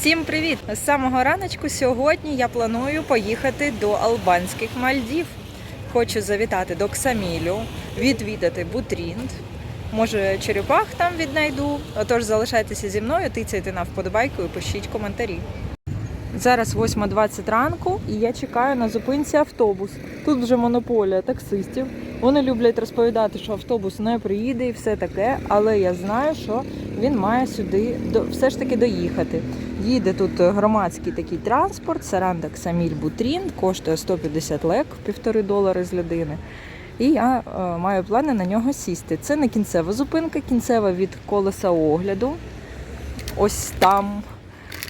Всім привіт! З самого раночку сьогодні я планую поїхати до албанських Мальдів. Хочу завітати до Ксамілю, відвідати Бутрінд. Може, черепах там віднайду. Отож, залишайтеся зі мною, тицяйте на вподобайку і пишіть коментарі. Зараз 8.20 ранку, і я чекаю на зупинці автобус. Тут вже монополія таксистів. Вони люблять розповідати, що автобус не приїде і все таке, але я знаю, що він має сюди все ж таки доїхати. Їде тут громадський такий транспорт, Саранда Ксаміль Бутрін, коштує 150 лек, півтори долари з людини. І я е, маю плани на нього сісти. Це не кінцева зупинка, кінцева від колеса огляду. Ось там.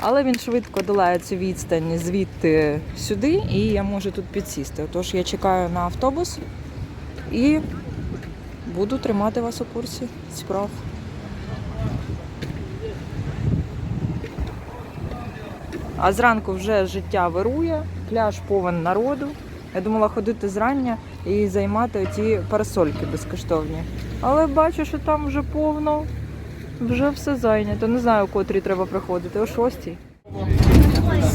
Але він швидко долає цю відстань звідти сюди, і я можу тут підсісти. Тож я чекаю на автобус і буду тримати вас у курсі справ. А зранку вже життя вирує, пляж повен народу. Я думала ходити зрання і займати ті парасольки безкоштовні. Але бачу, що там вже повно, вже все зайнято. Не знаю, у котрій треба приходити, о шостій.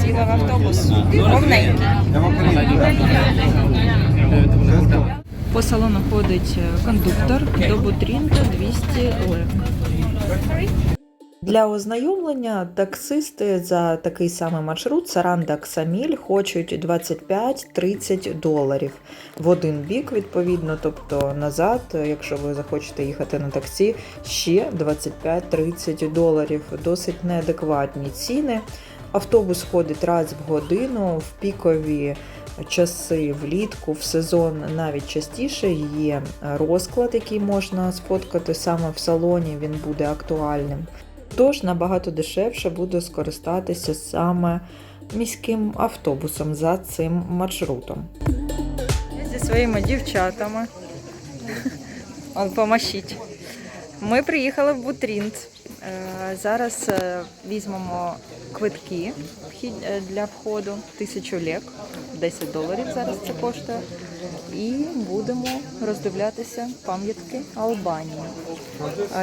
Сіла в автобус. Повненький. По салону ходить кондуктор до Бутрінка 200 лев. Для ознайомлення таксисти за такий самий маршрут Саранда Ксаміль хочуть 25-30 доларів в один бік, відповідно, тобто назад, якщо ви захочете їхати на таксі, ще 25-30 доларів. Досить неадекватні ціни. Автобус ходить раз в годину, в пікові часи влітку, в сезон навіть частіше є розклад, який можна сфоткати саме в салоні, він буде актуальним. Тож набагато дешевше буде скористатися саме міським автобусом за цим маршрутом. Я зі своїми дівчатами. Он помашіть. Ми приїхали в Бутрінт. Е, Зараз е, візьмемо квитки е, для входу, тисячу лек, 10 доларів зараз це коштує. І будемо роздивлятися пам'ятки Албанії.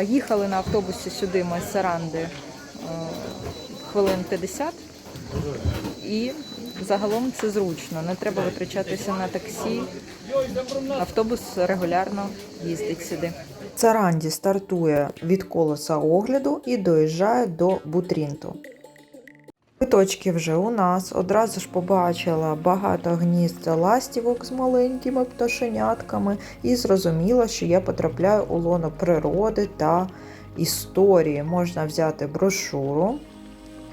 Їхали на автобусі сюди ми з Саранди е, хвилин 50. І загалом це зручно. Не треба витрачатися на таксі. Автобус регулярно їздить сюди. Саранді стартує від колеса огляду і доїжджає до Бутрінту. Квиточки вже у нас. Одразу ж побачила багато гнізд ластівок з маленькими пташенятками і зрозуміла, що я потрапляю у лоно природи та історії. Можна взяти брошуру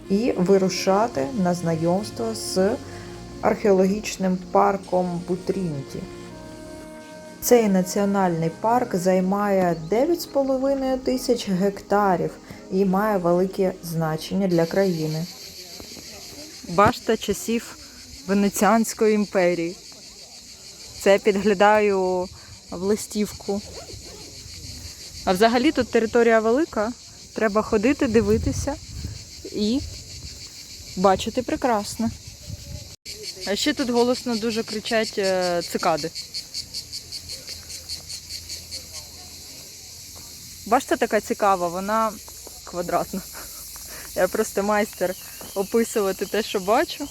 і вирушати на знайомство з археологічним парком Бутрінті. Цей національний парк займає 9,5 тисяч гектарів і має велике значення для країни. Башта часів Венеціанської імперії. Це підглядаю в листівку. А взагалі тут територія велика. Треба ходити, дивитися і бачити прекрасно. А ще тут голосно дуже кричать е, цикади. Башта така цікава, вона квадратна. Я просто майстер описувати те, що бачу.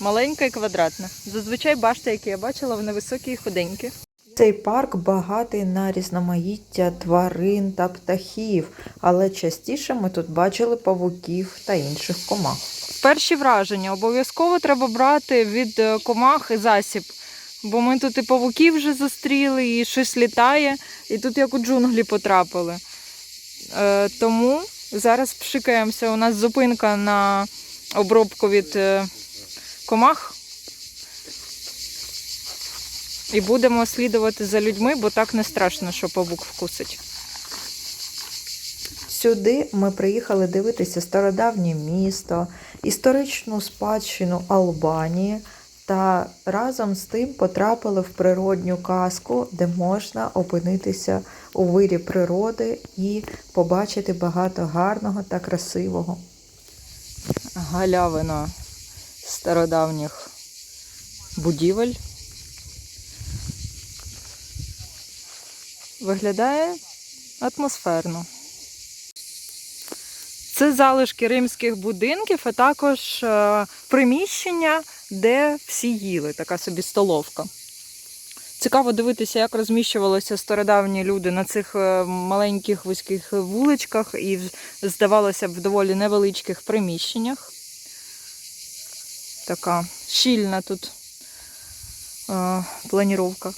Маленька і квадратна. Зазвичай башти, які я бачила, вони високі і худенькі. Цей парк багатий на різноманіття тварин та птахів, але частіше ми тут бачили павуків та інших комах. Перші враження обов'язково треба брати від е, комах засіб. Бо ми тут і павуків вже зустріли, і щось літає, і тут як у джунглі потрапили. Е, тому зараз пшикаємося. У нас зупинка на обробку від е, комах. І будемо слідувати за людьми, бо так не страшно, що павук вкусить. Сюди ми приїхали дивитися стародавнє місто, історичну спадщину Албанії та разом з тим потрапили в природню казку, де можна опинитися у вирі природи і побачити багато гарного та красивого. Галявина стародавніх будівель. Виглядає атмосферно. Це залишки римських будинків, а також е, приміщення, де всі їли, така собі столовка. Цікаво дивитися, як розміщувалися стародавні люди на цих е, маленьких вузьких вуличках і, здавалося б, в доволі невеличких приміщеннях. Така щільна тут е, планіровка.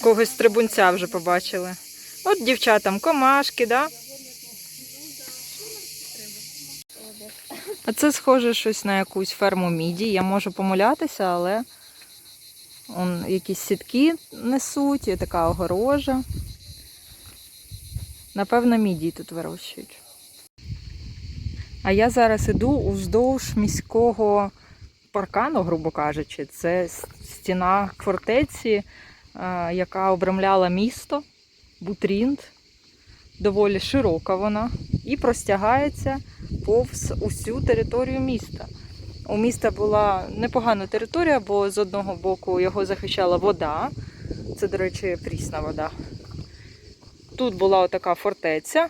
Якогось стрибунця вже побачили. От дівчатам комашки, да? А це схоже щось на якусь ферму міді. Я можу помилятися, але он якісь сітки несуть, є така огорожа. Напевно, міді тут вирощують. А я зараз іду уздовж міського паркану, грубо кажучи. Це стіна фортеці, яка обрамляла місто. Бутрінд, доволі широка вона, і простягається повз усю територію міста. У міста була непогана територія, бо з одного боку його захищала вода. Це, до речі, прісна вода. Тут була отака фортеця,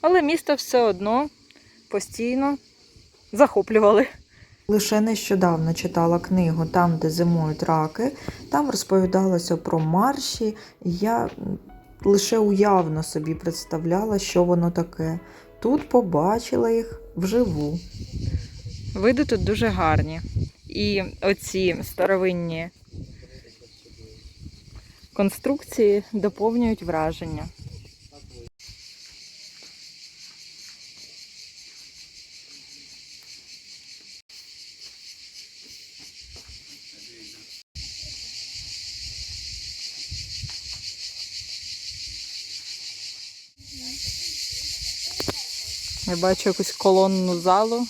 але місто все одно постійно захоплювали. Лише нещодавно читала книгу Там, де зимують раки. Там розповідалося про марші. Я лише уявно собі представляла, що воно таке. Тут побачила їх вживу. Види тут дуже гарні. І оці старовинні конструкції доповнюють враження. Я бачу якусь колонну залу,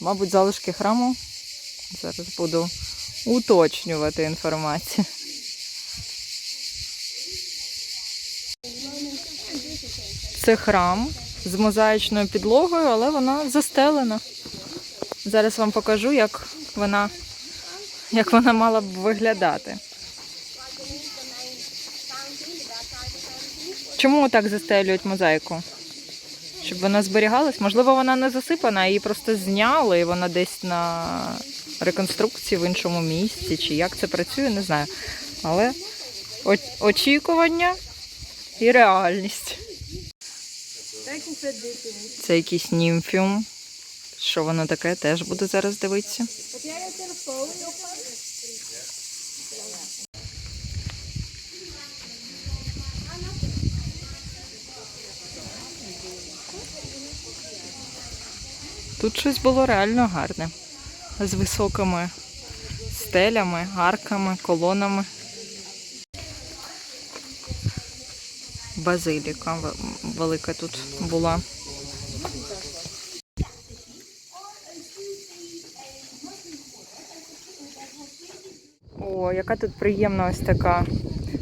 мабуть, залишки храму. Зараз буду уточнювати інформацію. Це храм з мозаїчною підлогою, але вона застелена. Зараз вам покажу, як вона, як вона мала б виглядати. Чому так застелюють мозаїку? Щоб вона зберігалась. Можливо, вона не засипана, її просто зняли, і вона десь на реконструкції в іншому місці. Чи як це працює, не знаю. Але очікування і реальність. Це якийсь німфіум. Що воно таке, теж буду зараз дивитися. Тут щось було реально гарне. З високими стелями, арками, колонами. Базиліка велика тут була. О, яка тут приємна ось така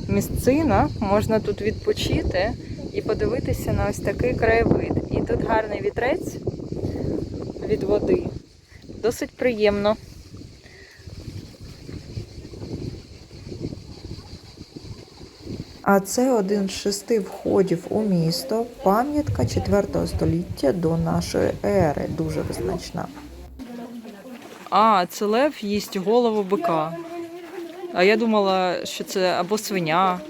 місцина. Можна тут відпочити і подивитися на ось такий краєвид. І тут гарний вітрець від води. Досить приємно. А це один з шести входів у місто, пам'ятка 4 століття до нашої ери, дуже визначна. А, це лев їсть голову бика. А я думала, що це або свиня,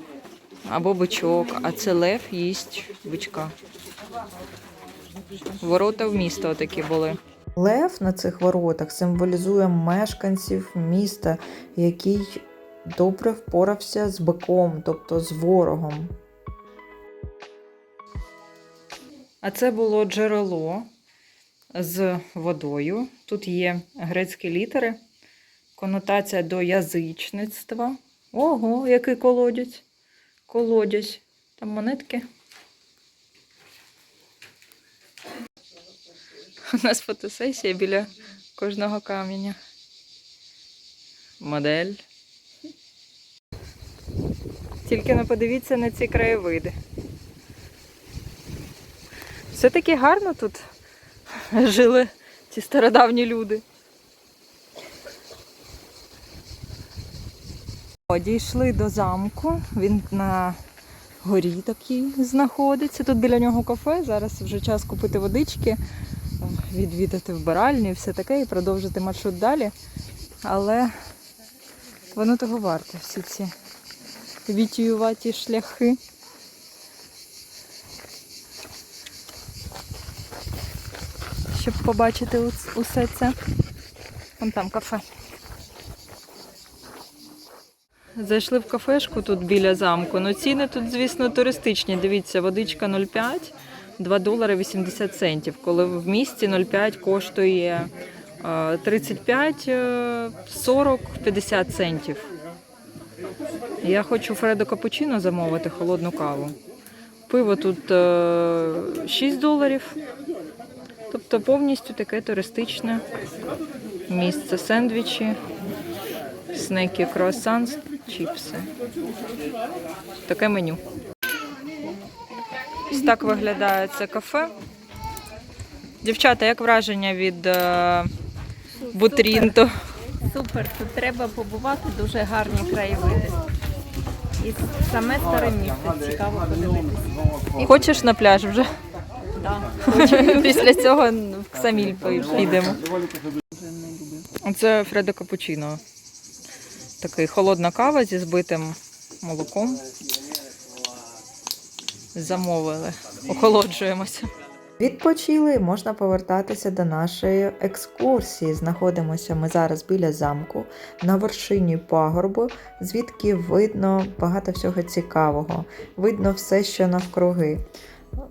або бичок, а це лев їсть бичка. Ворота в місто такі були. Лев на цих воротах символізує мешканців міста, який добре впорався з биком, тобто з ворогом. А це було джерело з водою. Тут є грецькі літери, конотація до язичництва. Ого, який колодязь. Колодязь. Там монетки. У нас фотосесія біля кожного каменя. Модель. Тільки не подивіться на ці краєвиди. Все-таки гарно тут жили ці стародавні люди. Дійшли до замку, він на горі такий знаходиться. Тут біля нього кафе, зараз вже час купити водички відвідати вбиральню і все таке, і продовжити маршрут далі. Але воно того варте, всі ці вітіюваті шляхи. Щоб побачити усе це. Вон там кафе. Зайшли в кафешку тут біля замку. Ну ціни тут, звісно, туристичні. Дивіться, водичка 0,5, 2 долари 80 центів. Коли в місті 0,5 коштує е, 35, е, 40, 50 центів. Я хочу Фредо капучино замовити, холодну каву. Пиво тут е, 6 доларів. Тобто повністю таке туристичне місце. Сендвічі, снеки, круасан, чіпси. Таке меню. Ось так виглядає це кафе. Дівчата, як враження від е, бутрінту? Супер, тут треба побувати дуже гарні краєвиди. І саме старе місце цікаво подивитися. Хочеш на пляж вже? Да. Після цього в Ксаміль підемо. Це Фредо Капучино. Такий холодна кава зі збитим молоком. Замовили. Охолоджуємося. Відпочили, можна повертатися до нашої екскурсії. Знаходимося ми зараз біля замку на вершині пагорбу, звідки видно багато всього цікавого. Видно все, що навкруги.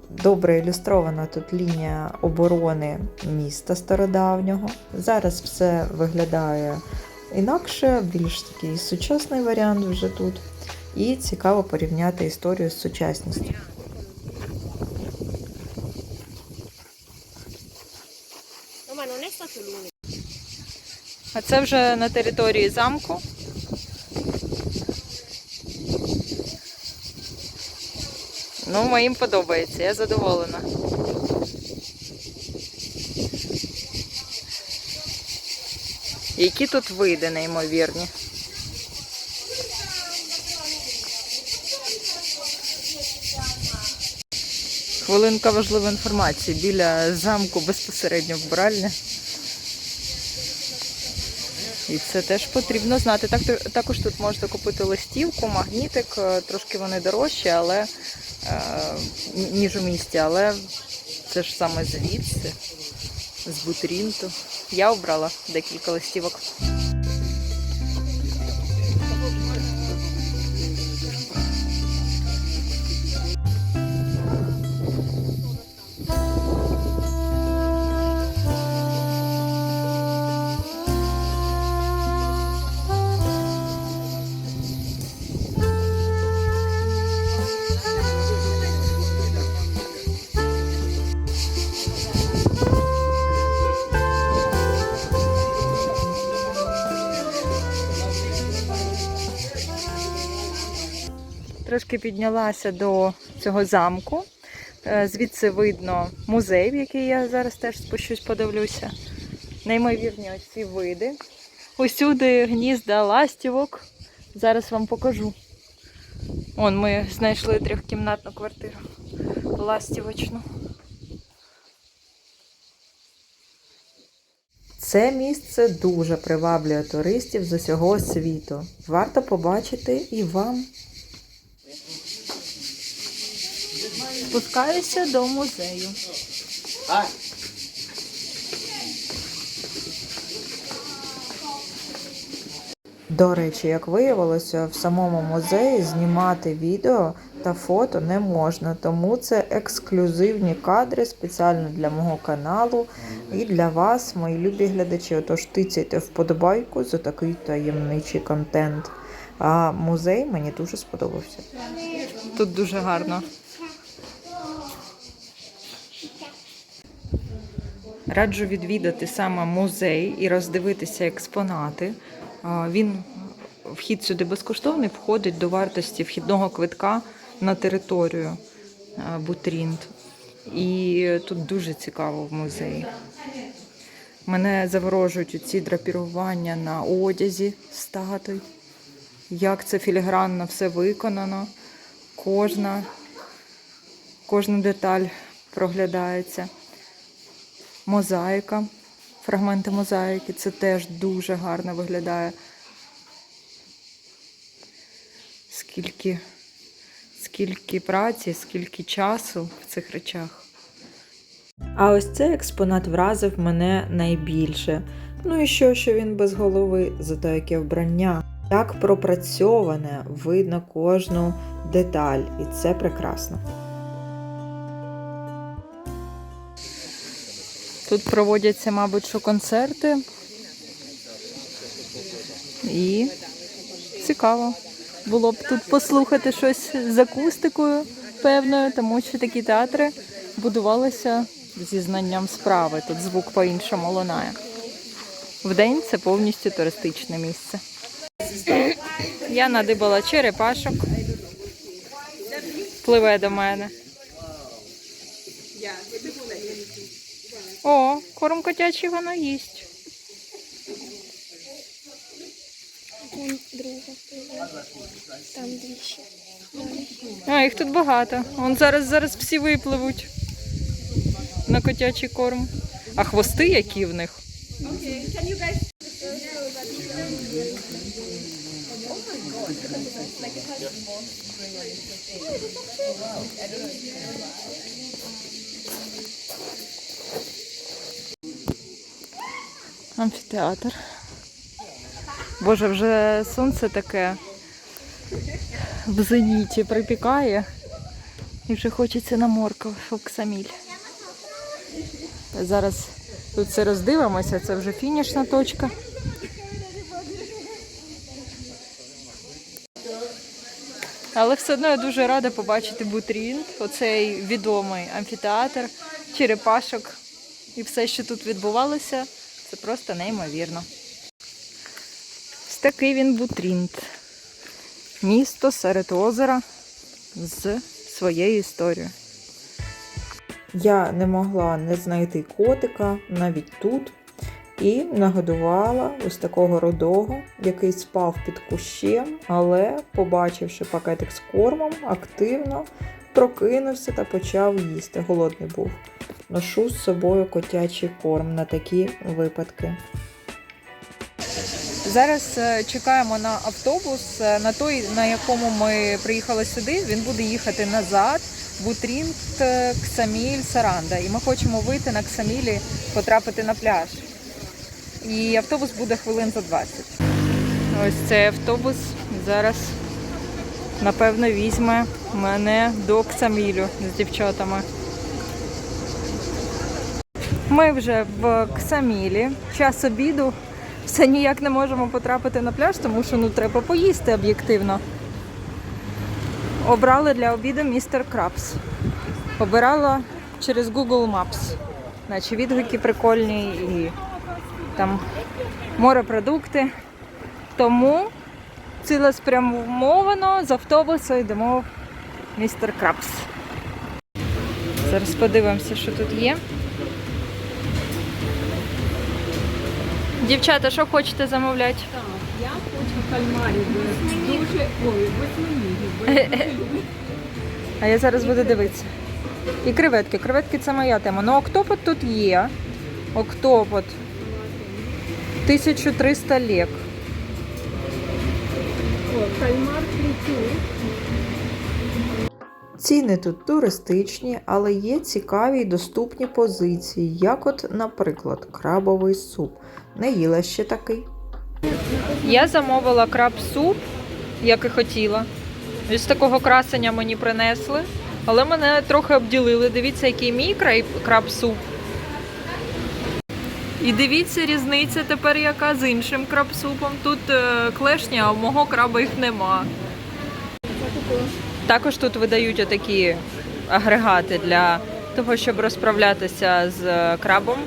Добре ілюстрована тут лінія оборони міста стародавнього. Зараз все виглядає інакше, більш такий сучасний варіант вже тут. І цікаво порівняти історію з сучасністю. А це вже на території замку. Ну, моїм подобається, я задоволена. Які тут види неймовірні. Хвилинка важливої інформації біля замку безпосередньо вбиральня. І це теж потрібно знати. Так, також тут можете купити листівку, магнітик, е, трошки вони дорожчі, але е, ніж у місті, але це ж саме звідси, з бутрінту. Я обрала декілька листівок. Трошки піднялася до цього замку. Е, Звідси видно музей, в який я зараз теж спущусь, подивлюся. Неймовірні оці види. Усюди гнізда ластівок. Зараз вам покажу. Вон ми знайшли трьохкімнатну квартиру. Ластівочну. Це місце дуже приваблює туристів з усього світу. Варто побачити і вам. Спускаюся до музею. До речі, як виявилося, в самому музеї знімати відео та фото не можна, тому це ексклюзивні кадри спеціально для мого каналу і для вас, мої любі глядачі. Отож тицяйте вподобайку за такий таємничий контент. А музей мені дуже сподобався. Тут дуже гарно. Раджу відвідати саме музей і роздивитися експонати. Він вхід сюди безкоштовний, входить до вартості вхідного квитка на територію Бутрінт. І тут дуже цікаво в музеї. Мене заворожують ці драпірування на одязі статуй. як це філігранно все виконано. Кожна, кожна деталь проглядається. Мозаїка, фрагменти мозаїки, це теж дуже гарно виглядає. Скільки, скільки праці, скільки часу в цих речах. А ось цей експонат вразив мене найбільше. Ну і що, що він без голови, зато яке вбрання. Як пропрацьоване, видно кожну деталь, і це прекрасно. Тут проводяться, мабуть, що концерти. І цікаво. Було б тут послухати щось з акустикою певною, тому що такі театри будувалися зі знанням справи. Тут звук по-іншому лунає. Вдень це повністю туристичне місце. Я надибала черепашок. Пливе до мене. О, корм котячий вона їсть. Друга. Там дві ще. А, їх тут багато. Вон зараз, зараз всі випливуть на котячий корм. А хвости які в них? Амфітеатр. Боже, вже сонце таке в зеніті припікає. І вже хочеться на морков, фоксаміль. Зараз тут все роздивимося, це вже фінішна точка. Але все одно я дуже рада побачити Бутрінд, оцей відомий амфітеатр, черепашок і все, що тут відбувалося, це просто неймовірно. Ось такий він Бутрінд. Місто серед озера з своєю історією. Я не могла не знайти котика навіть тут. І нагодувала ось такого рудого, який спав під кущем, але, побачивши пакетик з кормом, активно прокинувся та почав їсти. Голодний був. Ношу з собою котячий корм на такі випадки. Зараз е, чекаємо на автобус, е, на той, на якому ми приїхали сюди. Він буде їхати назад. Бутрінт, е, Ксаміль, Саранда. І ми хочемо вийти на Ксамілі, потрапити на пляж. І автобус буде хвилин за 20. Ось цей автобус зараз, напевно, візьме мене до Ксамілю з дівчатами. Ми вже в Ксамілі. Час обіду. Все ніяк не можемо потрапити на пляж, тому що ну треба поїсти об'єктивно. Обрали для обіду містер Крабс. Обирала через Google Maps. Наче відгуки прикольні і там морепродукти. Тому цілеспрямовано з автобусу йдемо в містер Крабс. Зараз подивимося, що тут є. Дівчата, що хочете замовляти? Я хочу кальмарів. Дуже ой, восьминіги. А я зараз буду дивитися. І креветки. Креветки це моя тема. Ну, октопот тут є. Октопот. 1300 лек. Кальмар фритюр. Ціни тут туристичні, але є цікаві й доступні позиції, як от, наприклад, крабовий суп. Не їла ще такий. Я замовила краб-суп, як і хотіла. Із такого красення мені принесли, але мене трохи обділили. Дивіться, який мій краб-суп. І дивіться, різниця тепер яка з іншим краб-супом. Тут е, клешня, а в мого краба їх нема. Також тут видають отакі агрегати для того, щоб розправлятися з е, крабом.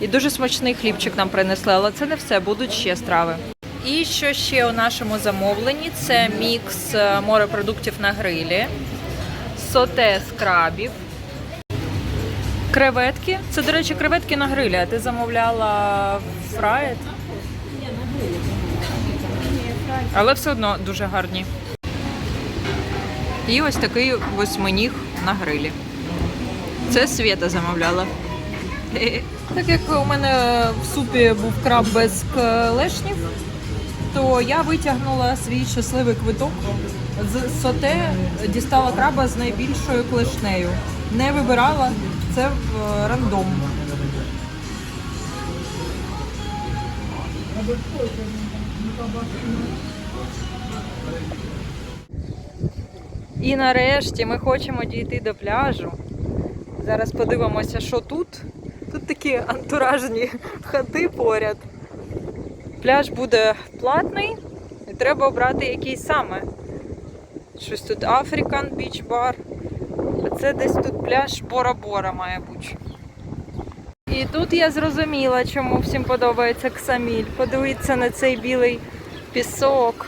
І дуже смачний хлібчик нам принесли, але це не все, будуть ще страви. І що ще у нашому замовленні? Це мікс е, морепродуктів на грилі, соте з крабів, креветки. Це, до речі, креветки на грилі. А ти замовляла фраєт? Але все одно дуже гарні. І ось такий восьминіг на грилі. Це Свята замовляла. Так як у мене в супі був краб без клешнів, то я витягнула свій щасливий квиток з соте, дістала краба з найбільшою клешнею. Не вибирала це в е, рандом. І нарешті ми хочемо дійти до пляжу. Зараз подивимося, що тут. Тут такі антуражні хати поряд. Пляж буде платний, і треба обрати який саме. Щось тут African Beach Bar. Це десь тут пляж Бора-Бора має бути. І тут я зрозуміла, чому всім подобається Ксаміль. Подивіться на цей білий пісок,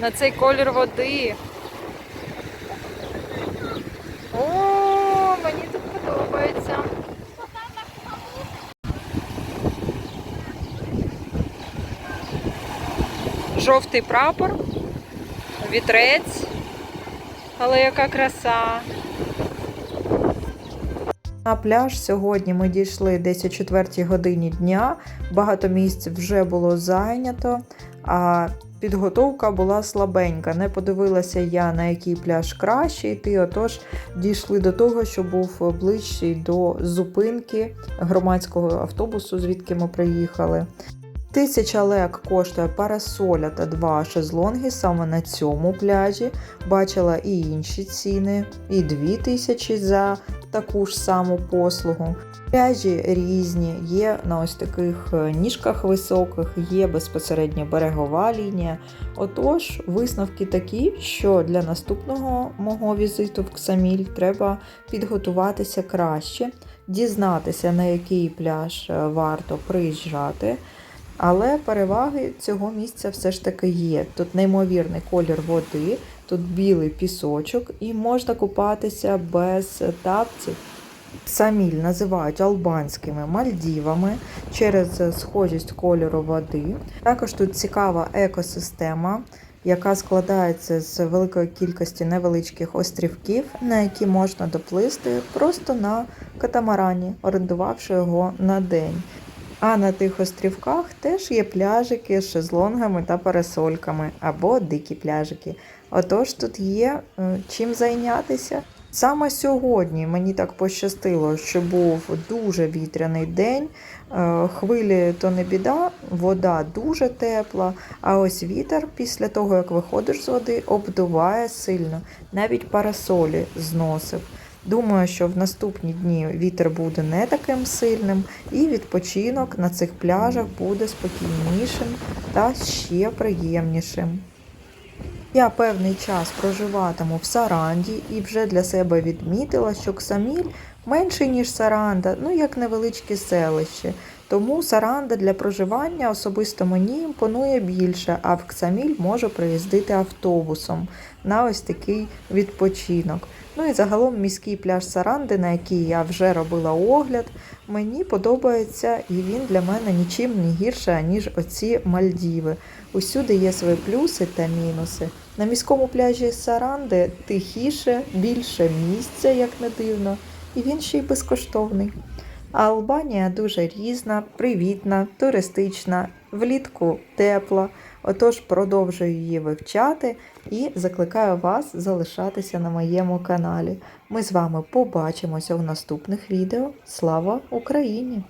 на цей колір води. О, мені тут подобається. Жовтий прапор, вітрець, але яка краса. На пляж сьогодні ми дійшли десь о 4 годині дня. Багато місць вже було зайнято, а підготовка була слабенька. Не подивилася я, на який пляж краще йти. Отож, дійшли до того, що був ближчий до зупинки громадського автобусу, звідки ми приїхали. Тисяча лек коштує парасоля та два шезлонги саме на цьому пляжі. Бачила і інші ціни, і дві тисячі за таку ж саму послугу. Пляжі різні, є на ось таких е, ніжках високих, є безпосередньо берегова лінія. Отож, висновки такі, що для наступного мого візиту в Ксаміль треба підготуватися краще, дізнатися, на який пляж е, варто приїжджати. Але переваги цього місця все ж таки є. Тут неймовірний колір води, тут білий пісочок і можна купатися без тапців. Саміль називають албанськими Мальдівами через схожість кольору води. Також тут цікава екосистема, яка складається з великої кількості невеличких острівків, на які можна доплисти просто на катамарані, орендувавши його на день. А на тих острівках теж є пляжики з шезлонгами та парасольками або дикі пляжики. Отож тут є е, чим зайнятися. Саме сьогодні мені так пощастило, що був дуже вітряний день. Е, Хвилі то не біда, вода дуже тепла, а ось вітер після того, як виходиш з води, обдуває сильно, навіть парасолі зносив. Думаю, що в наступні дні вітер буде не таким сильним, і відпочинок на цих пляжах буде спокійнішим та ще приємнішим. Я певний час проживатиму в Саранді і вже для себе відмітила, що Ксаміль менший, ніж Саранда, ну як невеличке селище. Тому Саранда для проживання особисто мені імпонує більше, а в Ксаміль можу приїздити автобусом на ось такий відпочинок. Ну і загалом міський пляж Саранди, на який я вже робила огляд, мені подобається і він для мене нічим не гірше, ніж оці Мальдіви. Усюди є свої плюси та мінуси. На міському пляжі Саранди тихіше, більше місця, як не дивно, і він ще й безкоштовний. А Албанія дуже різна, привітна, туристична, влітку тепла. Отож продовжую її вивчати і закликаю вас залишатися на моєму каналі. Ми з вами побачимося у наступних відео. Слава Україні!